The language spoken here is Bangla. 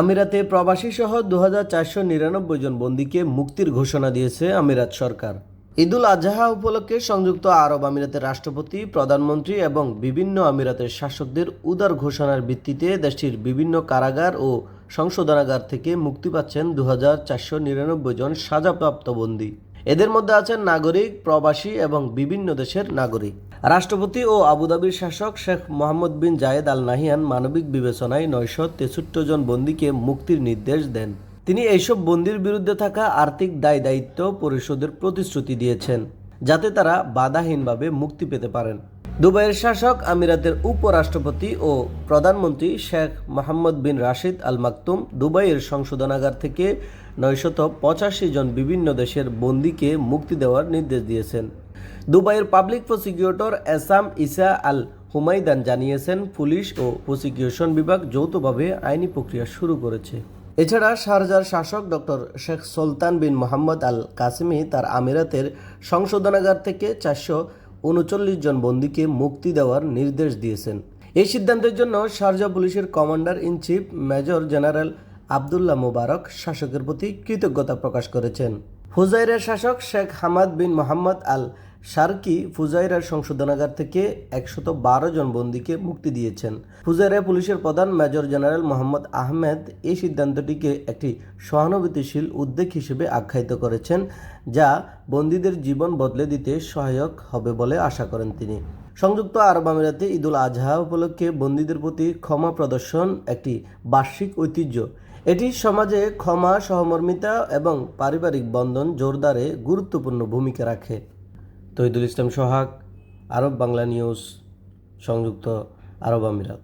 আমিরাতে প্রবাসী সহ দু জন বন্দীকে মুক্তির ঘোষণা দিয়েছে আমিরাত সরকার। ঈদুল আজহা উপলক্ষে সংযুক্ত আরব আমিরাতের রাষ্ট্রপতি, প্রধানমন্ত্রী এবং বিভিন্ন আমিরাতের শাসকদের উদার ঘোষণার ভিত্তিতে দেশটির বিভিন্ন কারাগার ও সংশোধনাগার থেকে মুক্তি পাচ্ছেন দু জন সাজাপ্রাপ্ত বন্দী। এদের মধ্যে আছেন নাগরিক, প্রবাসী এবং বিভিন্ন দেশের নাগরিক। রাষ্ট্রপতি ও আবুধাবির শাসক শেখ মোহাম্মদ বিন জায়েদ আল নাহিয়ান মানবিক বিবেচনায় নয়শো তেষট্টি জন বন্দীকে মুক্তির নির্দেশ দেন। তিনি এইসব বন্দির বিরুদ্ধে থাকা আর্থিক দায় দায়িত্ব পরিশোধের প্রতিশ্রুতি দিয়েছেন, যাতে তারা বাধাহীনভাবে মুক্তি পেতে পারেন। দুবাইয়ের শাসক আমিরাতের উপরাষ্ট্রপতি ও প্রধানমন্ত্রী শেখ মোহাম্মদ বিন রাশিদ আল মাকতুম দুবাইয়ের সংশোধনাগার থেকে নয়শত পঁচাশি জন বিভিন্ন দেশের বন্দীকে মুক্তি দেওয়ার নির্দেশ দিয়েছেন। দুবাইয়ের public prosecutor Esam Isa Al Humaidan জানিয়েছেন, পুলিশ ও প্রসিকিউশন বিভাগ যৌথভাবে আইনি প্রক্রিয়া শুরু করেছে। এছাড়া শারজার শাসক doctor Sheikh Sultan bin Mohammed Al Qasimi তার আমিরাতের সংশোধনাগার থেকে চারশো উনচল্লিশ জন বন্দীকে মুক্তি দেওয়ার নির্দেশ দিয়েছেন। এই সিদ্ধান্তের জন্য শারজা পুলিশের commander in chief major general Abdullah Mubarak শাসকের প্রতি কৃতজ্ঞতা প্রকাশ করেছেন। ফুজাইরের শাসক Sheikh Hamad bin Mohammed Al Sharqi ফুজাইরার সংশোধনাগার থেকে একশত বারো জন বন্দীকে মুক্তি দিয়েছেন। ফুজাইরা পুলিশের প্রধান মেজর জেনারেল মোহাম্মদ আহমেদ এই সিদ্ধান্তটিকে একটি সহানুভূতিশীল উদ্যোগ হিসেবে আখ্যায়িত করেছেন, যা বন্দীদের জীবন বদলে দিতে সহায়ক হবে বলে আশা করেন তিনি। সংযুক্ত আরব আমিরাতে ঈদুল আজহা উপলক্ষে বন্দীদের প্রতি ক্ষমা প্রদর্শন একটি বার্ষিক ঐতিহ্য। এটি সমাজে ক্ষমা, সহমর্মিতা এবং পারিবারিক বন্ধন জোরদারে গুরুত্বপূর্ণ ভূমিকা রাখে। তহিদুল ইসলাম সোহাগ, আরব বাংলা নিউজ, সংযুক্ত আরব আমিরাত।